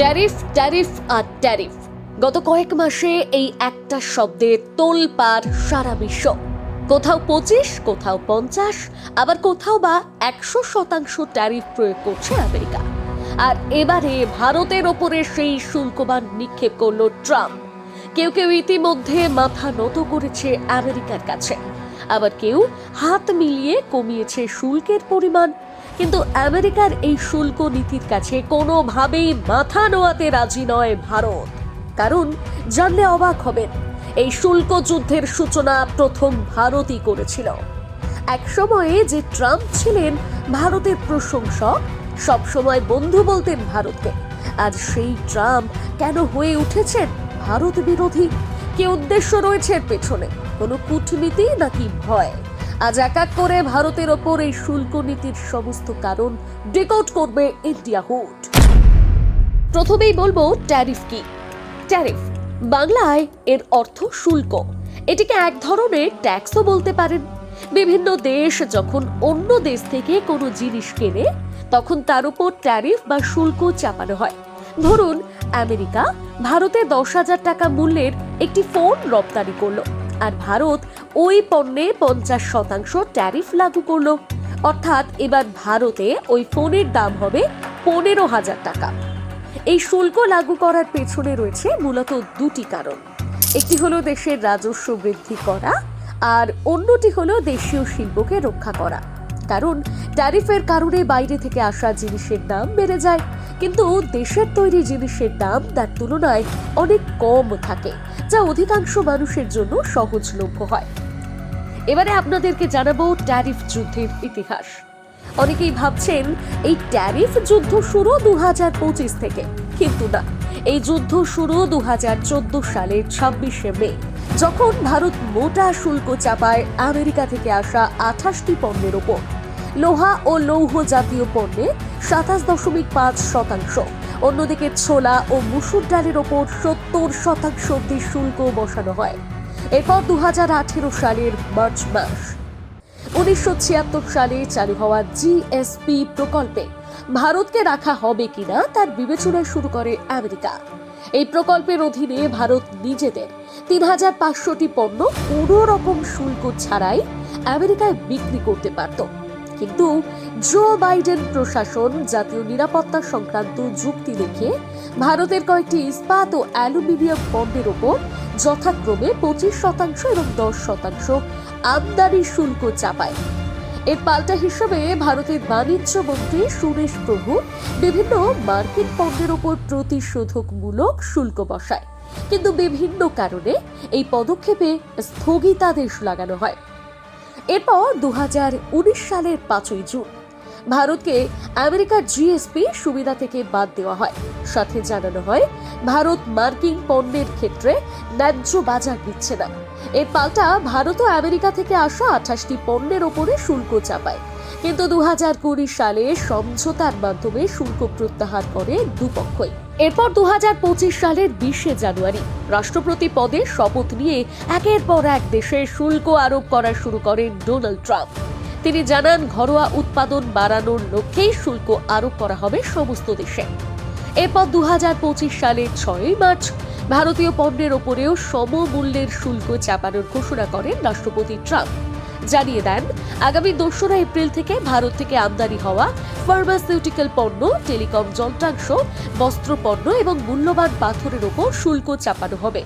Tariff tariff আর tariff. গত কয়েক মাসে এই একটা শব্দে তোলপাড় সারা বিশ্ব। কোথাও পঁচিশ, কোথাও পঞ্চাশ, আবার কোথাও বা একশো শতাংশ ট্যারিফ প্রয়োগ করছে আমেরিকা। আর এবারে ভারতের ওপরে সেই শুল্কবান নিক্ষেপ করল ট্রাম্প। কেউ কেউ ইতিমধ্যে মাথা নত করেছে আমেরিকার কাছে। আবার কেউ হাত মিলিয়ে কমিয়েছে শুল্কের পরিমাণ কিন্তু আমেরিকার এই শুল্ক নীতির কাছে কোনোভাবেই মাথা নোয়াতে রাজি নয় ভারত। কারণ জানলে অবাক হবেন, এই শুল্ক যুদ্ধের সূচনা প্রথম ভারতই করেছিল। এক সময়ে যে ট্রাম্প ছিলেন ভারতের প্রশংসক সবসময় বন্ধু বলতেন ভারতকে। আজ সেই ট্রাম্প কেন হয়ে উঠেছেন ভারত বিরোধী? কি উদ্দেশ্য রয়েছে পেছনে? কোনো কূটনীতি নাকি ভয়? আজ এক এক করে ভারতের ওপর এই শুল্ক নীতির সমস্ত কারণ ডিকোড করবে ইন্ডিয়া হুড প্রথমেই বলব ট্যারিফ কি? ট্যারিফ, বাংলায় এর অর্থ শুল্ক। এটিকে এক ধরনের ট্যাক্সও বলতে পারেন। বিভিন্ন দেশ যখন অন্য দেশ থেকে কোনো জিনিস কেনে, তখন তার উপর ট্যারিফ বা শুল্ক চাপানো হয়। ধরুন, আমেরিকা ভারতে দশ হাজার টাকা মূল্যের একটি ফোন রপ্তানি করল। আর ভারত ওই পণ্যে পঞ্চাশ শতাংশ ট্যারিফ লাগু করল। অর্থাৎ এবার ভারতে ওই ফোনের দাম হবে পনেরো হাজার টাকা। এই শুল্ক লাগু করার পেছনে রয়েছে মূলত দুটি কারণ। একটি হলো দেশের রাজস্ব বৃদ্ধি করা আর অন্যটি হলো দেশীয় শিল্পকে রক্ষা করা। কারণ ট্যারিফের কারণে বাইরে থেকে আসা জিনিসের দাম বেড়ে যায়। কিন্তু দেশের তৈরি জিনিসের দাম তার তুলনায় অনেক কম থাকে, যা অধিকাংশ মানুষের জন্য সহজলভ্য হয়। এবারে আপনাদেরকে জানাব ট্যারিফ যুদ্ধের ইতিহাস। অনেকেই ভাবছেন, এই ট্যারিফ যুদ্ধ শুরু দু পঁচিশ থেকে। কিন্তু না, এই যুদ্ধ শুরু দু হাজার চোদ্দ সালের ছাব্বিশে মে, যখন ভারত মোটা শুল্ক চাপায় আমেরিকা থেকে আসা আঠাশটি পণ্যের ওপর। লোহা ও লৌহ জাতীয় পণ্যে সাতাশ দশমিক পাঁচ শতাংশ। অন্যদিকে ছোলা ও মুসুর ডালের ওপর সত্তর শতাংশ অব্দি শুল্ক বসানো হয়। এরপর দু সালের মার্চ মাস। উনিশশো ছিয়াত্তর সালে চালু হওয়া জিএসপি প্রকল্পে ভারতকে রাখা হবে কিনা তার বিবেচনা শুরু করে আমেরিকা। এই প্রকল্পের অধীনে ভারত নিজেদের তিন হাজার পাঁচশোটি পণ্য কোনো রকম শুল্ক ছাড়াই আমেরিকায় বিক্রি করতে পারত। কিন্তু জো বাইডেন প্রশাসন জাতীয় নিরাপত্তা সংক্রান্ত যুক্তি দেখে ভারতের কয়েকটি ইস্পাত ও অ্যালুমিনিয়াম পণ্যের ওপর যথাক্রমে পঁচিশ শতাংশ এবং দশ শতাংশ আমদানি শুল্ক চাপায়। এর পাল্টা হিসেবে ভারতের বাণিজ্য মন্ত্রী সুরেশ প্রভু বিভিন্ন মার্কিন পণ্যের ওপর প্রতিশোধকমূলক শুল্ক বসায়। কিন্তু বিভিন্ন কারণে এই পদক্ষেপে স্থগিতাদেশ লাগানো হয়। এরপর দু হাজার উনিশ সালের পাঁচই জুন ভারতকে আমেরিকার জিএসপি সুবিধা থেকে বাদ দেওয়া হয়। সাথে জানানো হয়, ভারত মার্কিন পণ্যের ক্ষেত্রে ন্যায্য বাজার দিচ্ছে না। এর পাল্টা ভারত ও আমেরিকা থেকে আসা আঠাশটি পণ্যের ওপরে শুল্ক চাপায়। কিন্তু দু সালে সমঝোতার মাধ্যমে শুল্ক প্রত্যাহার করে দুপক্ষই। এরপর দু হাজার পঁচিশ সালের বিশে জানুয়ারি, রাষ্ট্রপতি পদে শপথ নিয়ে একের পর এক দেশে শুল্ক আরোপ করা শুরু করেন ডোনাল্ড ট্রাম্প। তিনি জানান, ঘরোয়া উৎপাদন বাড়ানোর লক্ষ্যেই শুল্ক আরোপ করা হবে সমস্ত দেশে। এরপর দু হাজার পঁচিশ সালের ছয়ই মার্চ, ভারতীয় পণ্যের ওপরেও সমমূল্যের শুল্ক চাপানোর ঘোষণা করেন রাষ্ট্রপতি ট্রাম্প। জানিয়ে দেন, আগামী দোসরা এপ্রিল থেকে ভারত থেকে আমদানি হওয়া ফার্মাসিউটিক্যাল পণ্য টেলিকম যন্ত্রাংশ বস্ত্রপণ্য এবং মূল্যবান পাথরের ওপর শুল্ক চাপানো হবে।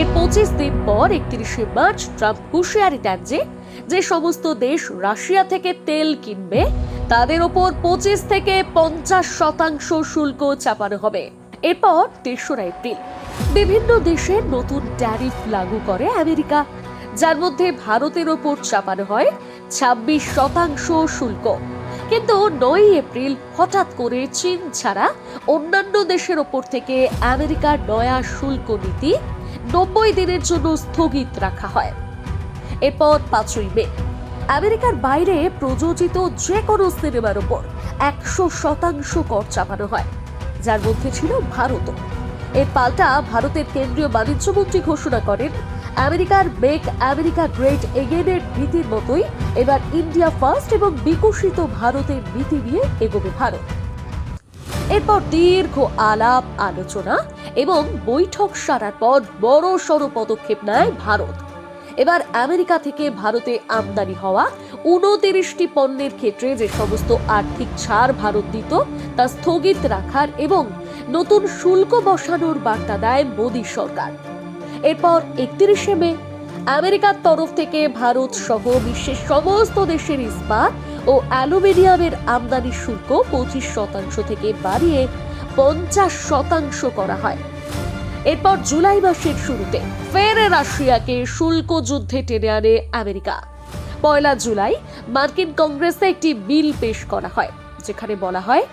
এর পঁচিশ দিন পর একত্রিশে মার্চ ট্রাম্প হুঁশিয়ারি দেন যে যে সমস্ত দেশ রাশিয়া থেকে তেল কিনবে, তাদের ওপর পঁচিশ থেকে পঞ্চাশ শতাংশ শুল্ক চাপানো হবে। এরপর তেসরা এপ্রিল। বিভিন্ন দেশে নতুন ট্যারিফ লাগু করে আমেরিকা। যার মধ্যে ভারতের ওপর চাপানো হয় ছাব্বিশ শতাংশ শুল্ক। কিন্তু নয় এপ্রিল হঠাৎ করে চীন ছাড়া অন্যান্য দেশের ওপর থেকে আমেরিকার নয়া শুল্ক নীতি নব্বই দিনের জন্য স্থগিত রাখা হয়। এরপর পাঁচই মে, আমেরিকার বাইরে প্রযোজিত যে কোনো সিনেমার ওপর একশো শতাংশ কর চাপানো হয়, যার মধ্যে ছিল ভারতও। এর পাল্টা ভারতের কেন্দ্রীয় বাণিজ্যমন্ত্রী ঘোষণা করেন আমেরিকার মেক আমেরিকা গ্রেট এগেনের নীতির মতোই এবার ইন্ডিয়া ফার্স্ট এবং বিকশিত ভারতের নীতি নিয়ে এগোবে ভারত। এরপর দীর্ঘ আলাপ, আলোচনা এবং বৈঠক সারার পর বড় সড় পদক্ষেপ নেয় ভারত। এবার আমেরিকা থেকে ভারতে আমদানি হওয়া উনতিরিশটি পণ্যের ক্ষেত্রে যে সমস্ত আর্থিক ছাড় ভারত দিত, তা স্থগিত রাখার এবং নতুন শুল্ক বসানোর বার্তা দেয় মোদী সরকার। এরপর একত্রিশে মে, আমেরিকার তরফ থেকে ভারত সহ বিশ্বের সমস্ত দেশের ইস্পাত ও অ্যালুমিনিয়ামের আমদানি শুল্ক পঁচিশ শতাংশ থেকে বাড়িয়ে পঞ্চাশ শতাংশ করা হয়। এরপর জুলাই মাসের শুরুতে ফের রাশিয়াকে শুল্ক যুদ্ধে টেনে আনে আমেরিকা। পয়লা জুলাই মার্কিন কংগ্রেসে একটি বিল পেশ করা হয়, যেখানে বলা হয়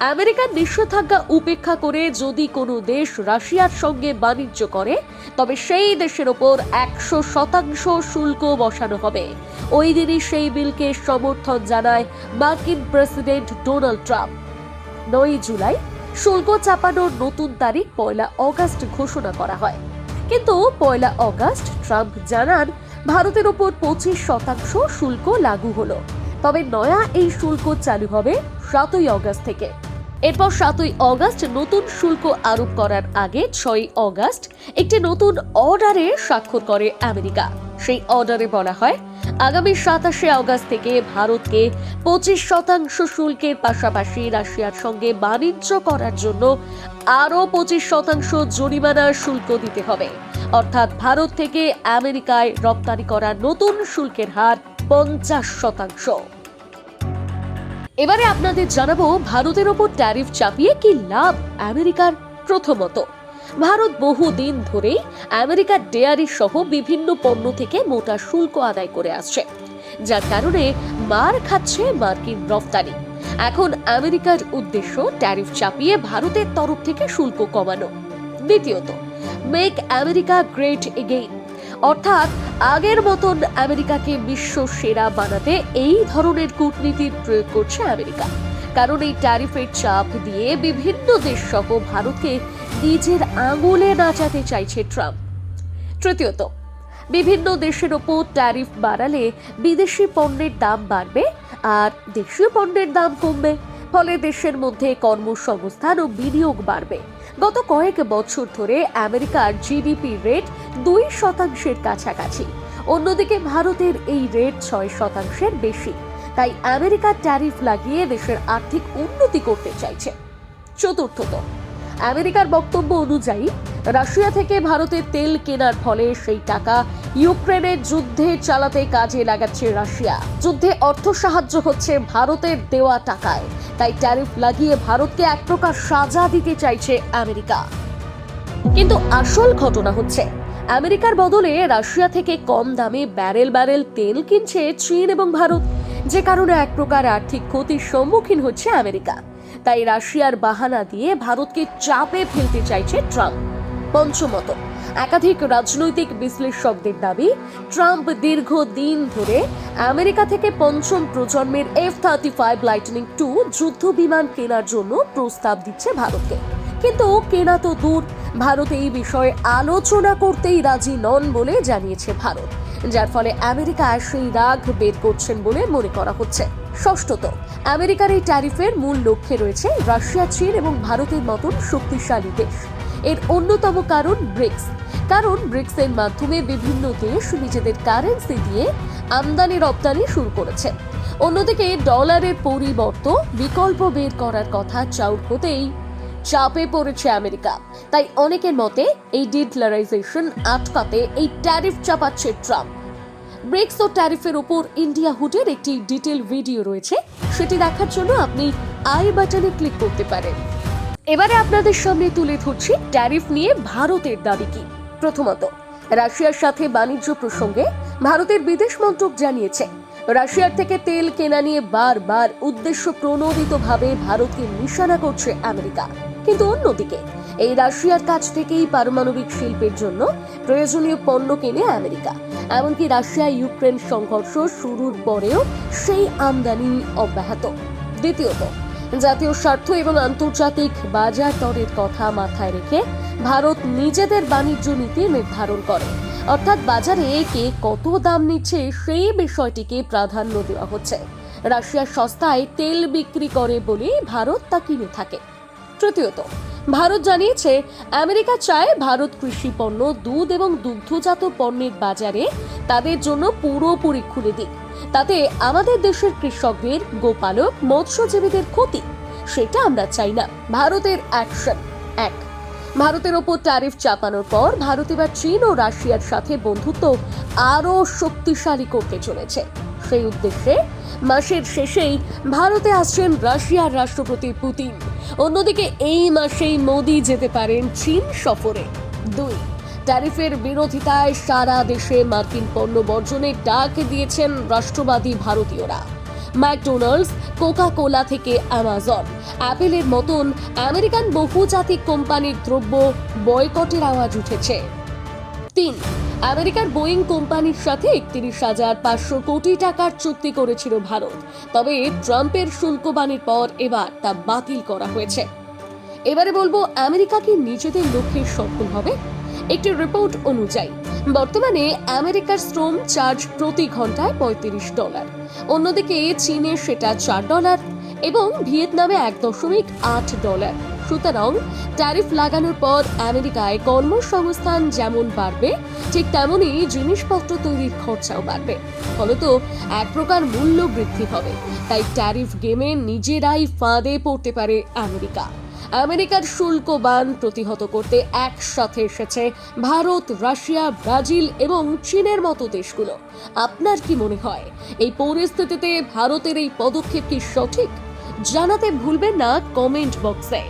আমেরিকার নিষেধাজ্ঞা উপেক্ষা করে যদি কোনো দেশ রাশিয়ার সঙ্গে বাণিজ্য করে, তবে সেই দেশের ওপর একশো শতাংশ শুল্ক বসানো হবে। ওই দিনই সেই বিলকে সমর্থন জানায় মার্কিন প্রেসিডেন্ট ডোনাল্ড ট্রাম্প। নয় জুলাই, শুল্ক চাপানোর নতুন তারিখ পয়লা অগাস্ট ঘোষণা করা হয়। কিন্তু পয়লা অগাস্ট, ট্রাম্প জানান, ভারতের ওপর পঁচিশ শতাংশ শুল্ক লাগু হলো। তবে নয়া এই শুল্ক চালু হবে সাতই অগাস্ট থেকে। এরপর সাতই অগাস্ট নতুন শুল্ক আরোপ করার আগে ছয়ই অগাস্ট একটি নতুন অর্ডারে স্বাক্ষর করে আমেরিকা। সেই অর্ডারে বলা হয়, আগামী সাতাশে অগাস্ট থেকে ভারতকে পঁচিশ শতাংশ শুল্কের পাশাপাশি রাশিয়ার সঙ্গে বাণিজ্য করার জন্য আরও পঁচিশ শতাংশ জরিমানার শুল্ক দিতে হবে। অর্থাৎ ভারত থেকে আমেরিকায় রপ্তানি করা নতুন শুল্কের হার পঞ্চাশ শতাংশ। এবারে আপনাদের জানাব ভারতের ওপর ট্যারিফ চাপিয়ে কি লাভ আমেরিকার প্রথমত। ভারত বহুদিন ধরেই আমেরিকার ডেয়ারি সহ বিভিন্ন পণ্য থেকে মোটা শুল্ক আদায় করে আসছে। যার কারণে মার খাচ্ছে মার্কিন রফতানি এখন আমেরিকার উদ্দেশ্য ট্যারিফ চাপিয়ে ভারতের তরফ থেকে শুল্ক কমানো। দ্বিতীয়ত, মেক আমেরিকা গ্রেট এগেইন। অর্থাৎ আগের মতন আমেরিকাকে বিশ্ব সেরা বানাতে এই ধরনের কূটনীতির প্রয়োগ করছে আমেরিকা। কারণ এই ট্যারিফের চাপ দিয়ে বিভিন্ন দেশ সহ ভারতকে নিজের আঙুলে নাচাতে চাইছে ট্রাম্প। তৃতীয়ত, বিভিন্ন দেশের ওপর ট্যারিফ বাড়ালে বিদেশি পণ্যের দাম বাড়বে আর দেশীয় পণ্যের দাম কমবে, ফলে দেশের মধ্যে কর্মসংস্থান ও বিনিয়োগ বাড়বে। গত কয়েক বছর ধরে আমেরিকার জিডিপি রেট দুই শতাংশের কাছাকাছি। অন্যদিকে ভারতের এই রেট ছয় শতাংশের বেশি। তাই আমেরিকা ট্যারিফ লাগিয়ে দেশের আর্থিক উন্নতি করতে চাইছে। চতুর্থত, আমেরিকার বক্তব্য অনুযায়ী, রাশিয়া থেকে ভারতের তেল কেনার ফলে সেই টাকা ইউক্রেনের যুদ্ধে চালাতে কাজে লাগাচ্ছে রাশিয়া। যুদ্ধে অর্থ সাহায্য হচ্ছে ভারতের দেওয়া টাকায়। তাই ট্যারিফ লাগিয়ে ভারতকে এক প্রকার সাজা দিতে চাইছে আমেরিকা। কিন্তু আসল ঘটনা হচ্ছে, আমেরিকার বদলে রাশিয়া থেকে কম দামে ব্যারেল ব্যারেল তেল কিনছে চীন এবং ভারত। যে কারণে এক প্রকার আর্থিক ক্ষতির সম্মুখীন হচ্ছে আমেরিকা। তাই রাশিয়ার বাহানা দিয়ে ভারতকে চাপে ফেলতে চাইছে ট্রাম্প। পঞ্চমত একাধিক রাজনৈতিক বিশ্লেষকদের দাবি, ট্রাম্প দীর্ঘদিন ধরে আমেরিকা থেকে পঞ্চম প্রজন্মের F thirty five lightning two যুদ্ধ বিমান কেনার জন্য প্রস্তাব দিচ্ছে ভারতকে। কিন্তু কেনা তো দূর, ভারত এই বিষয়ে আলোচনা করতেই রাজি নন বলে জানিয়েছে ভারত, যার ফলে আমেরিকা সেই রাগ বের করছেন বলে মনে করা হচ্ছে। ষষ্ঠত, আমেরিকার এই ট্যারিফের মূল লক্ষ্যে রয়েছে রাশিয়া, চীন এবং ভারতের মতন শক্তিশালী দেশ। এর অন্যতম কারণ ব্রিক্স। কারণ ব্রিক্সের মাধ্যমে বিভিন্ন দেশ নিজেদের কারেন্সি দিয়ে আমদানি রপ্তানি শুরু করেছে। অন্যদিকে ডলারের পরিবর্ত বিকল্প বের করার কথা চাউর হতেই চাপে পড়েছে আমেরিকা। তাই অনেকের মতে এই ডিডলারাইজেশন আটকাতে এই ট্যারিফ চাপাচ্ছে ট্রাম্প। ব্রেক্স ও ট্যারিফের উপর ইন্ডিয়া হুডের একটি ডিটেল ভিডিও রয়েছে। সেটি দেখার জন্য আপনি আই বাটনে ক্লিক করতে পারেন। এবারে আপনাদের সামনে তুলে ধরছি ট্যারিফ নিয়ে ভারতের দাবি কি। প্রথমত, রাশিয়ার সাথে বাণিজ্য প্রসঙ্গে ভারতের বিদেশ মন্ত্রক জানিয়েছে, রাশিয়ার থেকে তেল কেনা নিয়ে বারবার উদ্দেশ্য প্রণোদিতভাবে ভারতকে নিশানা করছে আমেরিকা। কিন্তু অন্যদিকে, এই রাশিয়ার কাছ থেকেই পারমাণবিক শিল্পের জন্য প্রয়োজনীয় পণ্য কেনে আমেরিকা। এমনকি রাশিয়া ইউক্রেন সংঘর্ষ শুরুর পরেও সেই আমদানি অব্যাহত। দ্বিতীয়ত জাতীয় স্বার্থ এবং আন্তর্জাতিক বাজার দরের কথা মাথায় রেখে ভারত নিজেদের বাণিজ্য নীতি নির্ধারণ করে। অর্থাৎ বাজারে কে কত দাম নিচ্ছে সেই বিষয়টিকে প্রাধান্য দেওয়া হচ্ছে। রাশিয়া সস্তায় তেল বিক্রি করে বলে ভারত তা কিনে থাকে। তৃতীয়ত, ভারত জানিয়েছে, আমেরিকা চায় ভারত কৃষি পণ্য, দুধ এবং দুগ্ধজাত পণ্যের বাজারে তাদের জন্য পুরোপুরি খুলে দিক। তাতে আমাদের দেশের কৃষকদের, গোপালক, মৎস্যজীবীদের ক্ষতি, সেটা আমরা চাই না। ভারতের অ্যাকশন এক। ভারতের ওপর ট্যারিফ চাপানোর পর ভারত এবার চীন ও রাশিয়ার সাথে বন্ধুত্ব আরও শক্তিশালী করতে চলেছে। সেই উদ্দেশ্যে মাসের শেষেই ভারতে আসছেন রাশিয়ার রাষ্ট্রপতি পুতিন। অন্যদিকে এই মাসেই মোদি যেতে পারেন চীন সফরে। দুই। ট্যারিফের বিরোধিতায় সারা দেশে মার্কিন পণ্য বর্জনের ডাক দিয়েছেন রাষ্ট্রবাদী ভারতীয়রা। ম্যাকডোনাল্ডস কোকা কোলা থেকে অ্যামাজন। অ্যাপেলের মতন আমেরিকান বহুজাতিক কোম্পানির দ্রব্য বয়কটের আওয়াজ উঠেছে। তিন, আমেরিকার বোয়িং কোম্পানির সাথে একত্রিশ হাজার পাঁচশো কোটি টাকার চুক্তি করেছিল ভারত। তবে ট্রাম্পের শুল্ক বাণীর পর এবার তা বাতিল করা হয়েছে। এবারে বলব আমেরিকা কি নিজেদের লক্ষ্যে সফল হবে? একটি রিপোর্ট অনুযায়ী, বর্তমানে আমেরিকার শ্রম চার্জ প্রতি ঘন্টায় পঁয়ত্রিশ ডলার। অন্যদিকে চীনে সেটা চার ডলার এবং ভিয়েতনামে এক দশমিক আট ডলার। সুতরাং ট্যারিফ লাগানোর পর আমেরিকায় কর্মসংস্থান যেমন বাড়বে, ঠিক তেমনই জিনিসপত্র তৈরির খরচাও বাড়বে। ফলত এক প্রকার মূল্য বৃদ্ধি হবে, তাই ট্যারিফ গেমে নিজেরাই ফাঁদে পড়তে পারে আমেরিকা। আমেরিকার শুল্ক বান প্রতিহত করতে একসাথে এসেছে ভারত, রাশিয়া, ব্রাজিল এবং চীনের মতো দেশগুলো। আপনার কি মনে হয়, এই পরিস্থিতিতে ভারতের এই পদক্ষেপ কি সঠিক? জানাতে ভুলবেন না কমেন্ট বক্সে।